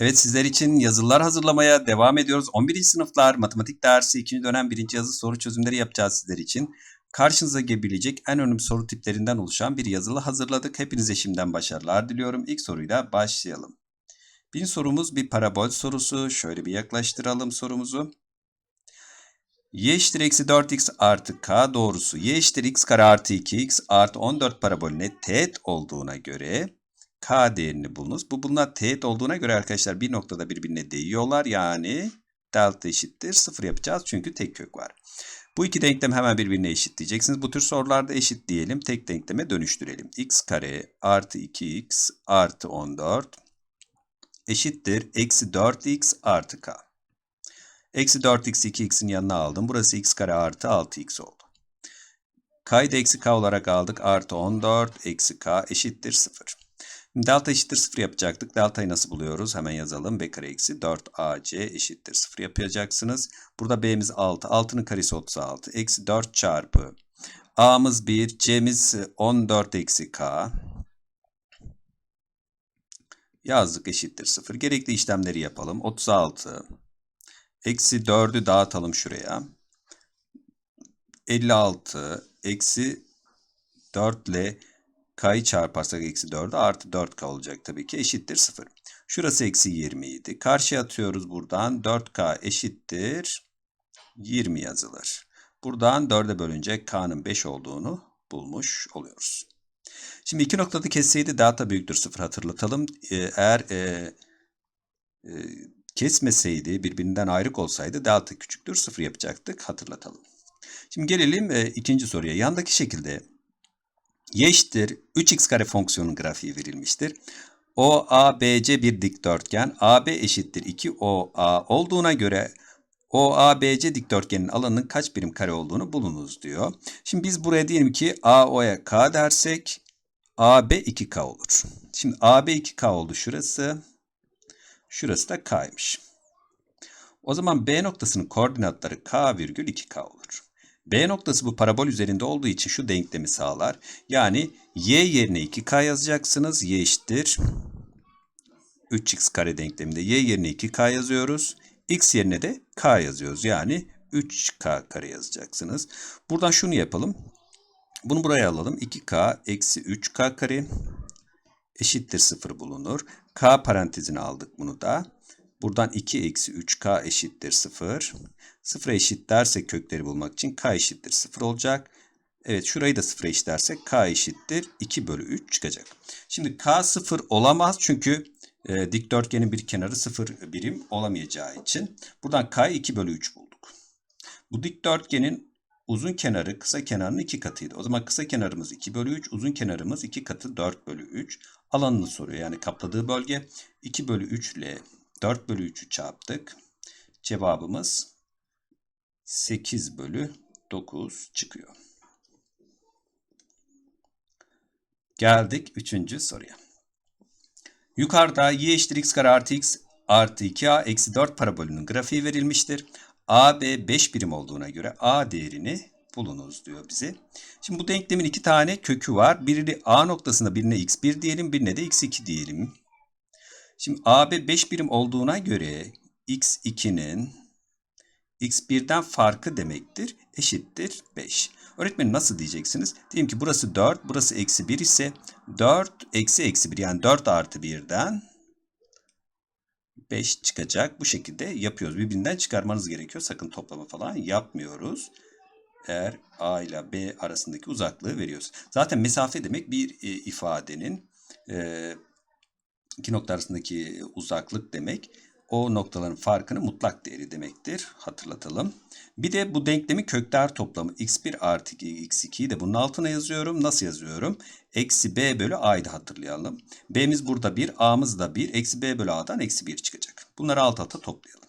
Evet sizler için yazılılar hazırlamaya devam ediyoruz. 11. sınıflar matematik dersi 2. dönem 1. yazı soru çözümleri yapacağız sizler için. Karşınıza gelebilecek en önemli soru tiplerinden oluşan bir yazılı hazırladık. Hepinize şimdiden başarılar diliyorum. İlk soruyla başlayalım. Birinci sorumuz bir parabol sorusu. Şöyle bir yaklaştıralım sorumuzu. y eşittir eksi 4x artı k doğrusu y eşittir x kare artı 2x artı 14 parabolüne teğet olduğuna göre k değerini bulunuz. Bu bunlar teğet olduğuna göre arkadaşlar bir noktada birbirine değiyorlar. Yani delta eşittir 0 yapacağız çünkü tek kök var. Bu iki denklem hemen birbirine eşit diyeceksiniz. Bu tür sorularda eşit diyelim. Tek denkleme dönüştürelim. x kare artı 2x artı 14 eşittir. Eksi 4x artı k. Eksi 4x 2x'in yanına aldım. Burası x kare artı 6x oldu. K'yı da eksi k olarak aldık. Artı 14 eksi k eşittir 0. Delta eşittir 0 yapacaktık. Delta'yı nasıl buluyoruz? Hemen yazalım. B kare eksi 4AC eşittir 0 yapacaksınız. Burada B'miz 6. 6'nın karesi 36. Eksi 4 çarpı. A'mız 1. C'miz 14 eksi K. Yazdık eşittir 0. Gerekli işlemleri yapalım. 36. Eksi 4'ü dağıtalım şuraya. 56. Eksi 4 ile k'yı çarparsak eksi 4'e artı 4k olacak tabii ki eşittir 0. Şurası eksi 20 idi. Karşıya atıyoruz buradan 4k eşittir 20 yazılır. Buradan 4'e bölünce k'nın 5 olduğunu bulmuş oluyoruz. Şimdi iki noktada kesseydi delta büyüktür 0 hatırlatalım. Ee, eğer e, e, kesmeseydi birbirinden ayrık olsaydı delta küçüktür 0 yapacaktık hatırlatalım. Şimdi gelelim e, ikinci soruya. Yandaki şekilde y eşittir 3x kare fonksiyonun grafiği verilmiştir. OABC bir dikdörtgen. AB eşittir 2OA olduğuna göre OABC dikdörtgenin alanının kaç birim kare olduğunu bulunuz diyor. Şimdi biz buraya diyelim ki AO'ya K dersek AB 2K olur. Şimdi AB 2K oldu şurası. Şurası da K'ymış. O zaman B noktasının koordinatları K virgül 2K olur. B noktası bu parabol üzerinde olduğu için şu denklemi sağlar. Yani y yerine 2k yazacaksınız. y eşittir 3x kare denkleminde y yerine 2k yazıyoruz. x yerine de k yazıyoruz. Yani 3k kare yazacaksınız. Buradan şunu yapalım. Bunu buraya alalım. 2k eksi 3k kare eşittir 0 bulunur. k parantezine aldık bunu da. Buradan 2 eksi 3k eşittir 0. 0'a eşit dersek kökleri bulmak için k eşittir 0 olacak. Evet şurayı da 0'a eşit dersek k eşittir 2 bölü 3 çıkacak. Şimdi k 0 olamaz çünkü e, dikdörtgenin bir kenarı 0 birim olamayacağı için. Buradan k 2 bölü 3 bulduk. Bu dikdörtgenin uzun kenarı kısa kenarının 2 katıydı. O zaman kısa kenarımız 2 bölü 3, uzun kenarımız 2 katı 4 bölü 3. Alanını soruyor yani kapladığı bölge 2 bölü 3 ile 4 bölü 3'ü çarptık. Cevabımız 8 bölü 9 çıkıyor. Geldik 3. soruya. Yukarıda y eşittir x kare artı x artı 2a eksi 4 parabolünün grafiği verilmiştir. AB 5 birim olduğuna göre a değerini bulunuz diyor bize. Şimdi bu denklemin iki tane kökü var. Biri a noktasında birine x1 diyelim, birine de x2 diyelim. Şimdi AB 5 birim olduğuna göre x2'nin x1'den farkı demektir. Eşittir 5. Öğretmenim nasıl diyeceksiniz? Diyelim ki burası 4, burası eksi 1 ise 4 eksi eksi 1 yani 4 artı 1'den 5 çıkacak. Bu şekilde yapıyoruz. Birbirinden çıkarmanız gerekiyor. Sakın toplama falan yapmıyoruz. Eğer A ile B arasındaki uzaklığı veriyoruz. Zaten mesafe demek bir e, ifadenin e, iki nokta arasındaki uzaklık demek o noktaların farkının mutlak değeri demektir. Hatırlatalım. Bir de bu denklemin kökler toplamı x1 artı x2'yi de bunun altına yazıyorum. Nasıl yazıyorum? Eksi b bölü a'yı da hatırlayalım. b'miz burada 1, a'mız da 1. Eksi b bölü a'dan eksi 1 çıkacak. Bunları alt alta toplayalım.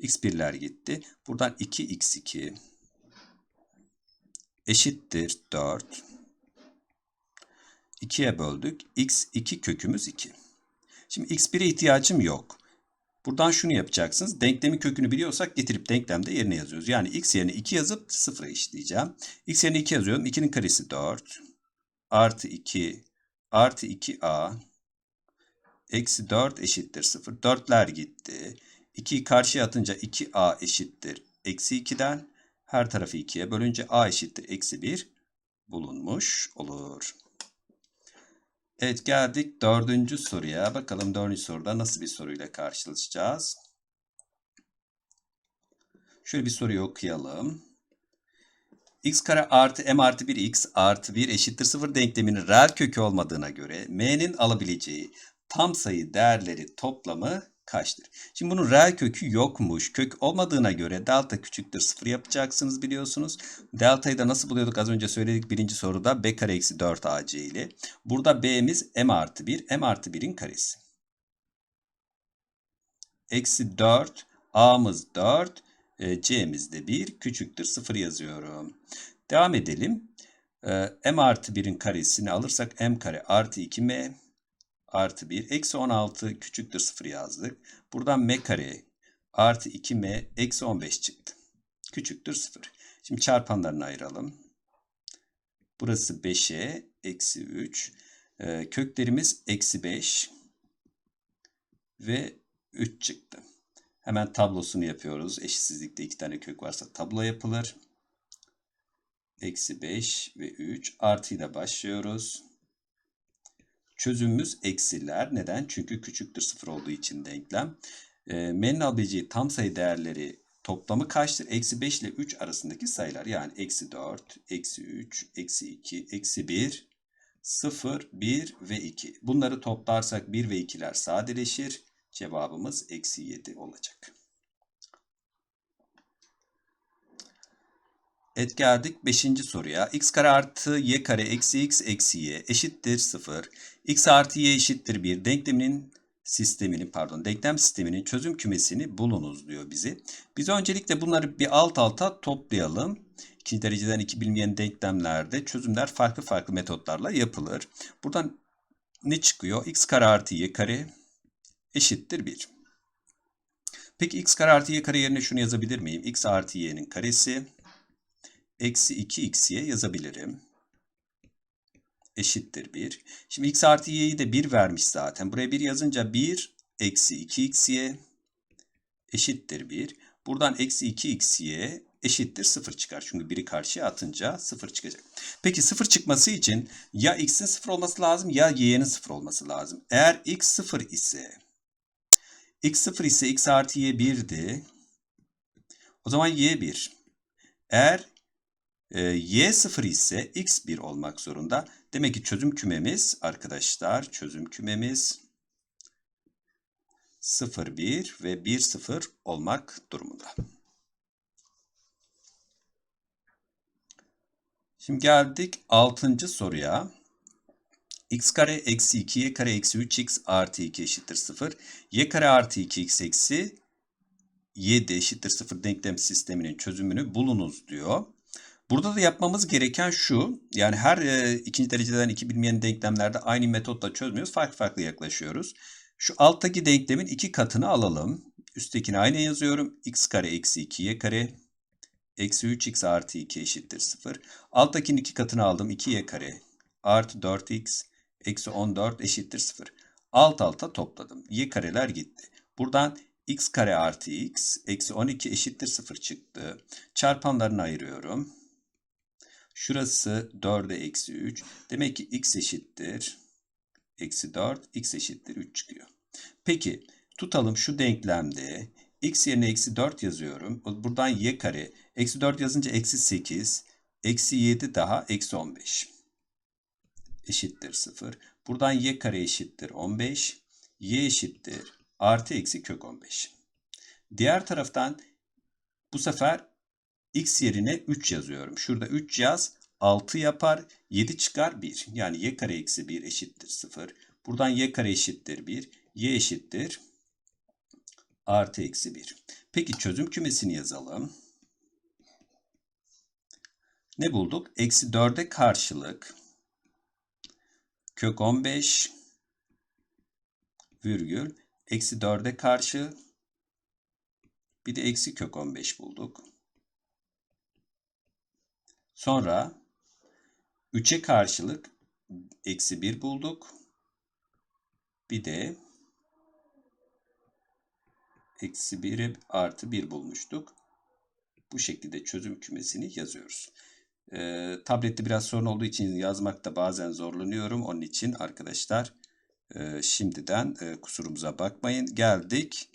x1'ler gitti. Buradan 2x2 eşittir 4. 2'ye böldük. x2 kökümüz 2. Şimdi x1'e ihtiyacım yok. Buradan şunu yapacaksınız. Denklemin kökünü biliyorsak getirip denklemde yerine yazıyoruz. Yani x yerine 2 yazıp 0'a eşitleyeceğim. x yerine 2 yazıyorum. 2'nin karesi 4. Artı 2 artı 2a Eksi 4 eşittir 0. 4'ler gitti. 2'yi karşıya atınca 2a eşittir. Eksi 2'den her tarafı 2'ye bölünce a eşittir. Eksi 1 bulunmuş olur. Evet geldik dördüncü soruya. Bakalım dördüncü soruda nasıl bir soruyla karşılaşacağız. Şöyle bir soruyu okuyalım. x kare artı m artı 1 x artı 1 eşittir 0 denkleminin reel kökü olmadığına göre m'nin alabileceği tam sayı değerleri toplamı kaçtır? Şimdi bunun reel kökü yokmuş. Kök olmadığına göre delta küçüktür 0 yapacaksınız biliyorsunuz. Delta'yı da nasıl buluyorduk az önce söyledik birinci soruda b kare eksi 4 ac ile. Burada b'miz m artı 1 m artı 1'in karesi. Eksi 4 a'mız 4 e, c'miz de 1 küçüktür 0 yazıyorum. Devam edelim. E, m artı 1'in karesini alırsak m kare artı 2m artı 1 eksi 16 küçüktür 0 yazdık. Buradan m kare artı 2m eksi 15 çıktı. Küçüktür 0. Şimdi çarpanlarını ayıralım. Burası 5'e eksi 3. E, köklerimiz eksi 5 ve 3 çıktı. Hemen tablosunu yapıyoruz. Eşitsizlikte iki tane kök varsa tablo yapılır. Eksi 5 ve 3 artıyla başlıyoruz. Çözümümüz eksiler. Neden? Çünkü küçüktür 0 olduğu için denklem. E, M'nin alabileceği tam sayı değerleri toplamı kaçtır? Eksi 5 ile 3 arasındaki sayılar. Yani eksi 4, eksi 3, eksi 2, eksi 1, 0, 1 ve 2. Bunları toplarsak 1 ve 2'ler sadeleşir. Cevabımız eksi 7 olacak. Evet geldik 5. soruya. x kare artı y kare eksi x eksi y eşittir 0. x artı y eşittir 1. Denkleminin sisteminin pardon denklem sisteminin çözüm kümesini bulunuz diyor bizi. Biz öncelikle bunları bir alt alta toplayalım. İkinci dereceden iki bilinmeyen denklemlerde çözümler farklı farklı metotlarla yapılır. Buradan ne çıkıyor? x kare artı y kare eşittir 1. Peki x kare artı y kare yerine şunu yazabilir miyim? x artı y'nin karesi eksi 2xy yazabilirim. Eşittir 1. Şimdi x artı y'yi de 1 vermiş zaten. Buraya 1 yazınca 1 eksi 2xy eşittir 1. Buradan eksi 2xy eşittir 0 çıkar. Çünkü 1'i karşıya atınca 0 çıkacak. Peki 0 çıkması için ya x'in 0 olması lazım ya y'nin 0 olması lazım. Eğer x 0 ise x 0 ise x artı y 1'di. O zaman y 1. Eğer e, y 0 ise x 1 olmak zorunda. Demek ki çözüm kümemiz arkadaşlar çözüm kümemiz 0 1 ve 1 0 olmak durumunda. Şimdi geldik 6. soruya. x kare eksi 2 y kare eksi 3x artı 2 eşittir 0. y kare artı 2x eksi 7 eşittir 0 denklem sisteminin çözümünü bulunuz diyor. Burada da yapmamız gereken şu. Yani her e, ikinci dereceden iki bilmeyen denklemlerde aynı metotla çözmüyoruz. Farklı farklı yaklaşıyoruz. Şu alttaki denklemin iki katını alalım. Üsttekini aynı yazıyorum. x kare eksi 2 y kare eksi 3x artı 2 eşittir 0. Alttakinin iki katını aldım. 2y kare artı 4x eksi 14 eşittir 0. Alt alta topladım. Y kareler gitti. Buradan x kare artı x eksi 12 eşittir 0 çıktı. Çarpanlarını ayırıyorum. Şurası 4'e eksi 3. Demek ki x eşittir. Eksi 4, x eşittir 3 çıkıyor. Peki tutalım şu denklemde x yerine eksi 4 yazıyorum. Buradan y kare. Eksi 4 yazınca eksi 8. Eksi 7 daha eksi 15. Eşittir 0. Buradan y kare eşittir 15. y eşittir artı eksi kök 15. Diğer taraftan bu sefer x yerine 3 yazıyorum. Şurada 3 yaz 6 yapar. 7 çıkar 1. Yani y kare eksi 1 eşittir 0. Buradan y kare eşittir 1. y eşittir artı eksi 1. Peki çözüm kümesini yazalım. Ne bulduk? Eksi 4'e karşılık kök 15 virgül eksi 4'e karşı bir de eksi kök 15 bulduk. Sonra 3'e karşılık eksi 1 bulduk. Bir de eksi 1'i artı 1 bulmuştuk. Bu şekilde çözüm kümesini yazıyoruz. Ee, tablette biraz sorun olduğu için yazmakta bazen zorlanıyorum. Onun için arkadaşlar e, şimdiden e, kusurumuza bakmayın. Geldik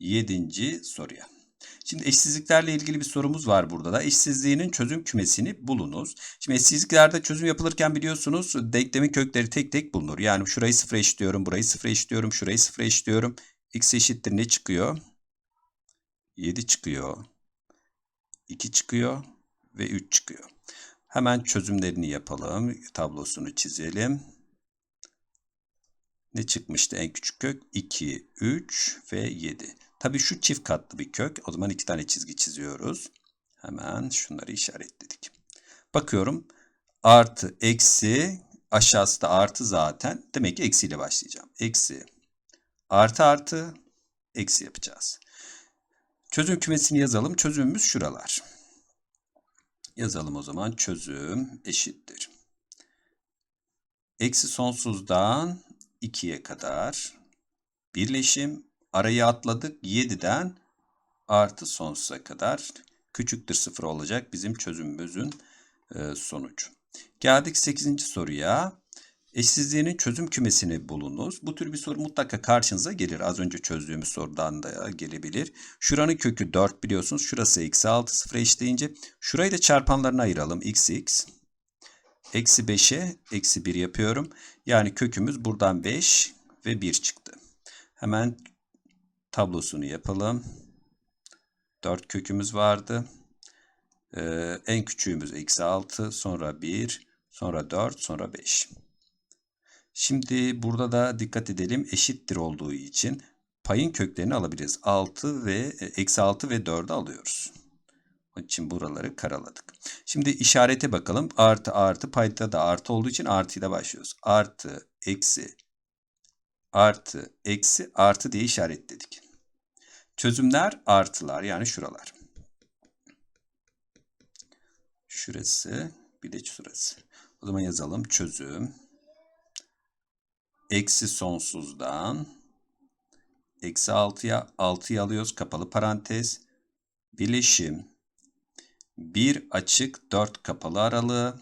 7. soruya. Şimdi eşsizliklerle ilgili bir sorumuz var burada da. Eşsizliğinin çözüm kümesini bulunuz. Şimdi eşsizliklerde çözüm yapılırken biliyorsunuz denklemin kökleri tek tek bulunur. Yani şurayı sıfır eşitliyorum, burayı sıfır eşitliyorum, şurayı sıfır eşitliyorum. x eşittir ne çıkıyor? 7 çıkıyor. 2 çıkıyor ve 3 çıkıyor. Hemen çözümlerini yapalım. Tablosunu çizelim. Ne çıkmıştı en küçük kök? 2, 3 ve 7. Tabii şu çift katlı bir kök. O zaman iki tane çizgi çiziyoruz. Hemen şunları işaretledik. Bakıyorum. Artı, eksi, aşağısı da artı zaten. Demek ki eksiyle başlayacağım. Eksi, artı artı, eksi yapacağız. Çözüm kümesini yazalım. Çözümümüz şuralar. Yazalım o zaman. Çözüm eşittir. Eksi sonsuzdan 2'ye kadar birleşim Arayı atladık. 7'den artı sonsuza kadar küçüktür 0 olacak bizim çözümümüzün e, sonucu. Geldik 8. soruya. Eşsizliğinin çözüm kümesini bulunuz. Bu tür bir soru mutlaka karşınıza gelir. Az önce çözdüğümüz sorudan da gelebilir. Şuranın kökü 4 biliyorsunuz. Şurası eksi 6 sıfıra eşitleyince. Şurayı da çarpanlarına ayıralım. x x. Eksi 5'e eksi 1 yapıyorum. Yani kökümüz buradan 5 ve 1 çıktı. Hemen tablosunu yapalım. 4 kökümüz vardı. Ee, en küçüğümüz eksi 6, sonra 1, sonra 4, sonra 5. Şimdi burada da dikkat edelim eşittir olduğu için payın köklerini alabiliriz. 6 ve eksi 6 ve 4'ü alıyoruz. Onun için buraları karaladık. Şimdi işarete bakalım. Artı artı payda da artı olduğu için artıyla başlıyoruz. Artı, eksi, artı, eksi, artı diye işaretledik. Çözümler artılar yani şuralar. Şurası bir de şurası. O zaman yazalım çözüm. Eksi sonsuzdan eksi 6'ya 6'yı alıyoruz kapalı parantez. Bileşim 1 açık 4 kapalı aralığı.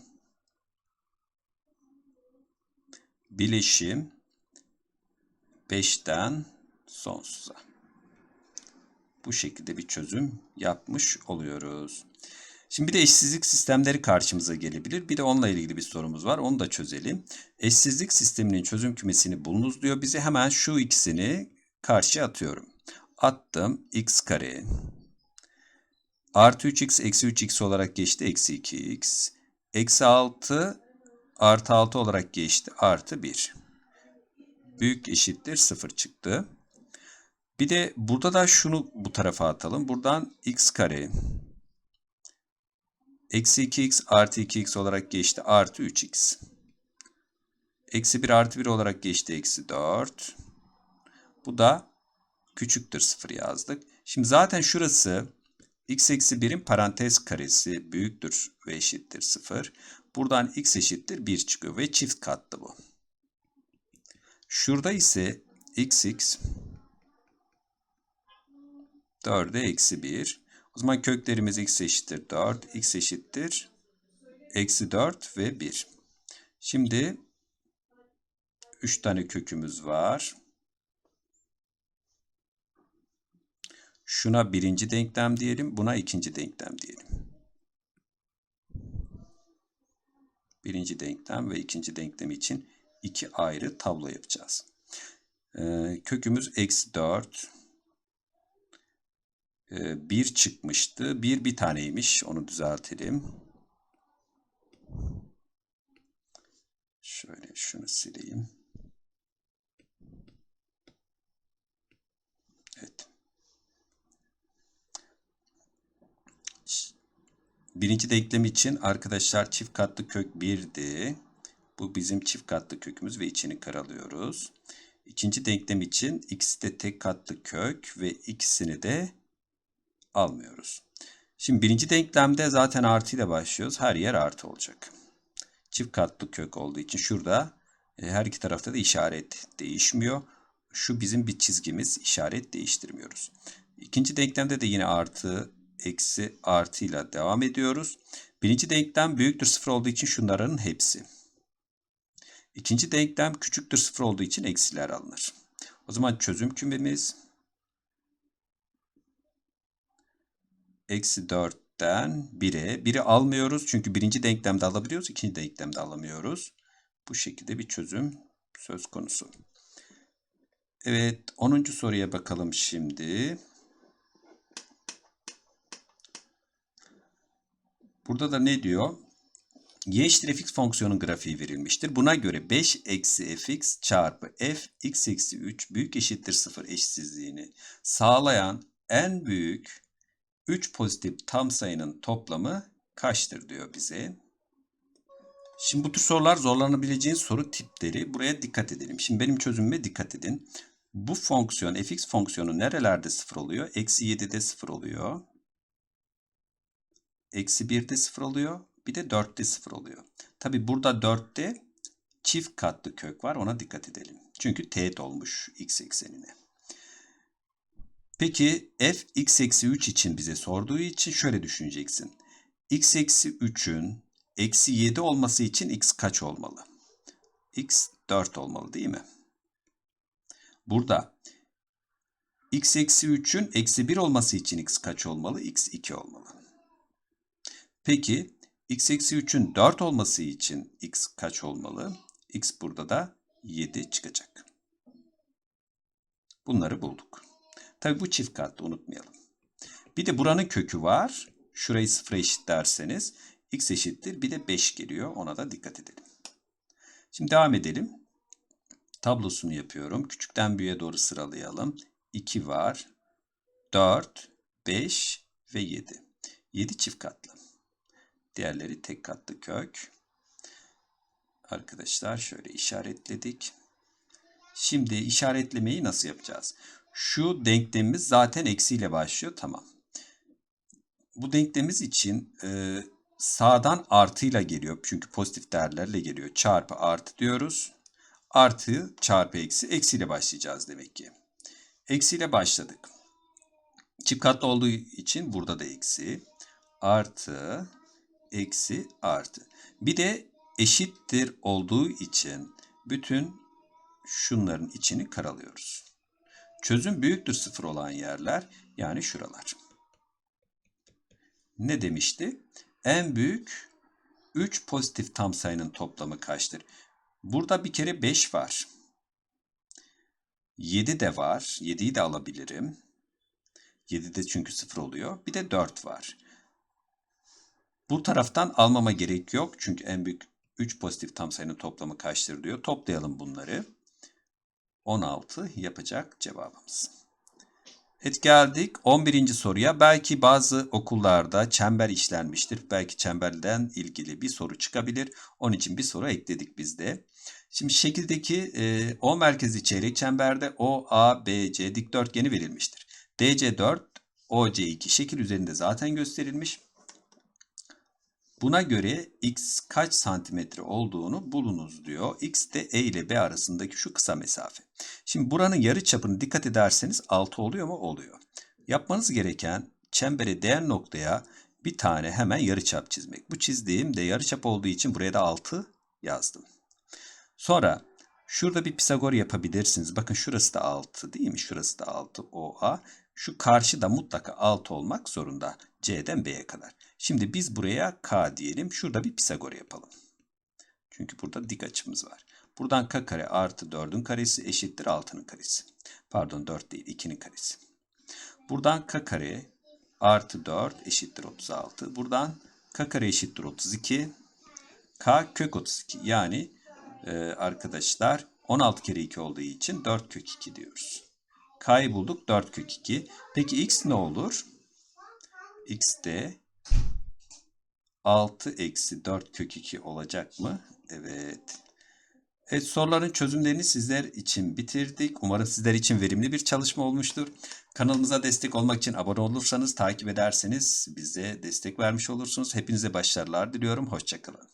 Bileşim 5'ten sonsuza bu şekilde bir çözüm yapmış oluyoruz. Şimdi bir de eşsizlik sistemleri karşımıza gelebilir. Bir de onunla ilgili bir sorumuz var. Onu da çözelim. Eşsizlik sisteminin çözüm kümesini bulunuz diyor. Bize hemen şu ikisini karşıya atıyorum. Attım. x kare artı 3x eksi 3x olarak geçti. Eksi 2x. Eksi 6 artı 6 olarak geçti. Artı 1. Büyük eşittir 0 çıktı. Bir de burada da şunu bu tarafa atalım. Buradan x kare eksi 2x artı 2x olarak geçti. Artı 3x. Eksi 1 artı 1 olarak geçti. Eksi 4. Bu da küçüktür 0 yazdık. Şimdi zaten şurası x eksi 1'in parantez karesi büyüktür ve eşittir 0. Buradan x eşittir 1 çıkıyor ve çift katlı bu. Şurada ise x x 4'e eksi 1. O zaman köklerimiz x eşittir 4, x eşittir eksi 4 ve 1. Şimdi 3 tane kökümüz var. Şuna birinci denklem diyelim, buna ikinci denklem diyelim. Birinci denklem ve ikinci denklem için iki ayrı tablo yapacağız. Ee, kökümüz eksi 4, 1 ee, çıkmıştı. 1 bir taneymiş. Onu düzeltelim. Şöyle şunu sileyim. Evet. Birinci denklem için arkadaşlar çift katlı kök 1'di. Bu bizim çift katlı kökümüz ve içini karalıyoruz. İkinci denklem için x de tek katlı kök ve ikisini de almıyoruz. Şimdi birinci denklemde zaten artı ile başlıyoruz. Her yer artı olacak. Çift katlı kök olduğu için şurada e, her iki tarafta da işaret değişmiyor. şu bizim bir çizgimiz işaret değiştirmiyoruz. İkinci denklemde de yine artı, eksi, artıyla devam ediyoruz. Birinci denklem büyüktür sıfır olduğu için şunların hepsi. İkinci denklem küçüktür sıfır olduğu için eksiler alınır. O zaman çözüm kümemiz eksi 4'ten 1'e. 1'i almıyoruz çünkü birinci denklemde alabiliyoruz, ikinci denklemde alamıyoruz. Bu şekilde bir çözüm söz konusu. Evet 10. soruya bakalım şimdi. Burada da ne diyor? y eşittir fx fonksiyonun grafiği verilmiştir. Buna göre 5 eksi fx çarpı f x eksi 3 büyük eşittir 0 eşitsizliğini sağlayan en büyük 3 pozitif tam sayının toplamı kaçtır diyor bize. Şimdi bu tür sorular zorlanabileceğin soru tipleri. Buraya dikkat edelim. Şimdi benim çözümüme dikkat edin. Bu fonksiyon fx fonksiyonu nerelerde 0 oluyor? Eksi 7'de 0 oluyor. Eksi 1'de 0 oluyor. Bir de 4'te 0 oluyor. Tabi burada 4'te çift katlı kök var. Ona dikkat edelim. Çünkü teğet olmuş x eksenine. Peki f x eksi 3 için bize sorduğu için şöyle düşüneceksin. x eksi 3'ün eksi 7 olması için x kaç olmalı? x 4 olmalı değil mi? Burada x eksi 3'ün eksi 1 olması için x kaç olmalı? x 2 olmalı. Peki x eksi 3'ün 4 olması için x kaç olmalı? x burada da 7 çıkacak. Bunları bulduk. Tabi bu çift katlı unutmayalım. Bir de buranın kökü var. Şurayı sıfıra eşit derseniz x eşittir. Bir de 5 geliyor. Ona da dikkat edelim. Şimdi devam edelim. Tablosunu yapıyorum. Küçükten büyüğe doğru sıralayalım. 2 var. 4, 5 ve 7. 7 çift katlı. Diğerleri tek katlı kök. Arkadaşlar şöyle işaretledik. Şimdi işaretlemeyi nasıl yapacağız? Şu denklemimiz zaten eksiyle başlıyor. Tamam. Bu denklemimiz için e, sağdan artıyla geliyor. Çünkü pozitif değerlerle geliyor. Çarpı artı diyoruz. Artı çarpı eksi. Eksiyle başlayacağız demek ki. Eksiyle başladık. Çift katlı olduğu için burada da eksi. Artı eksi artı. Bir de eşittir olduğu için bütün şunların içini karalıyoruz. Çözüm büyüktür sıfır olan yerler yani şuralar. Ne demişti? En büyük 3 pozitif tam sayının toplamı kaçtır? Burada bir kere 5 var. 7 de var. 7'yi de alabilirim. 7 de çünkü 0 oluyor. Bir de 4 var. Bu taraftan almama gerek yok. Çünkü en büyük 3 pozitif tam sayının toplamı kaçtır diyor. Toplayalım bunları. 16 yapacak cevabımız. Evet geldik 11. soruya. Belki bazı okullarda çember işlenmiştir. Belki çemberden ilgili bir soru çıkabilir. Onun için bir soru ekledik biz de. Şimdi şekildeki e, O merkezi çeyrek çemberde OABC dikdörtgeni verilmiştir. DC 4, OC2 şekil üzerinde zaten gösterilmiş. Buna göre x kaç santimetre olduğunu bulunuz diyor. X de E ile B arasındaki şu kısa mesafe. Şimdi buranın yarı çapını dikkat ederseniz 6 oluyor mu? Oluyor. Yapmanız gereken çembere değen noktaya bir tane hemen yarı çap çizmek. Bu çizdiğim de yarı çap olduğu için buraya da 6 yazdım. Sonra şurada bir Pisagor yapabilirsiniz. Bakın şurası da 6 değil mi? Şurası da 6 OA. Şu karşı da mutlaka 6 olmak zorunda. C'den B'ye kadar. Şimdi biz buraya K diyelim. Şurada bir Pisagor yapalım. Çünkü burada dik açımız var. Buradan K kare artı 4'ün karesi eşittir 6'nın karesi. Pardon 4 değil 2'nin karesi. Buradan K kare artı 4 eşittir 36. Buradan K kare eşittir 32. K kök 32. Yani e, arkadaşlar 16 kere 2 olduğu için 4 kök 2 diyoruz. K'yı bulduk 4 kök 2. Peki x ne olur? x de 6 eksi 4 kök 2 olacak mı? Evet. Evet soruların çözümlerini sizler için bitirdik. Umarım sizler için verimli bir çalışma olmuştur. Kanalımıza destek olmak için abone olursanız, takip ederseniz bize destek vermiş olursunuz. Hepinize başarılar diliyorum. Hoşçakalın.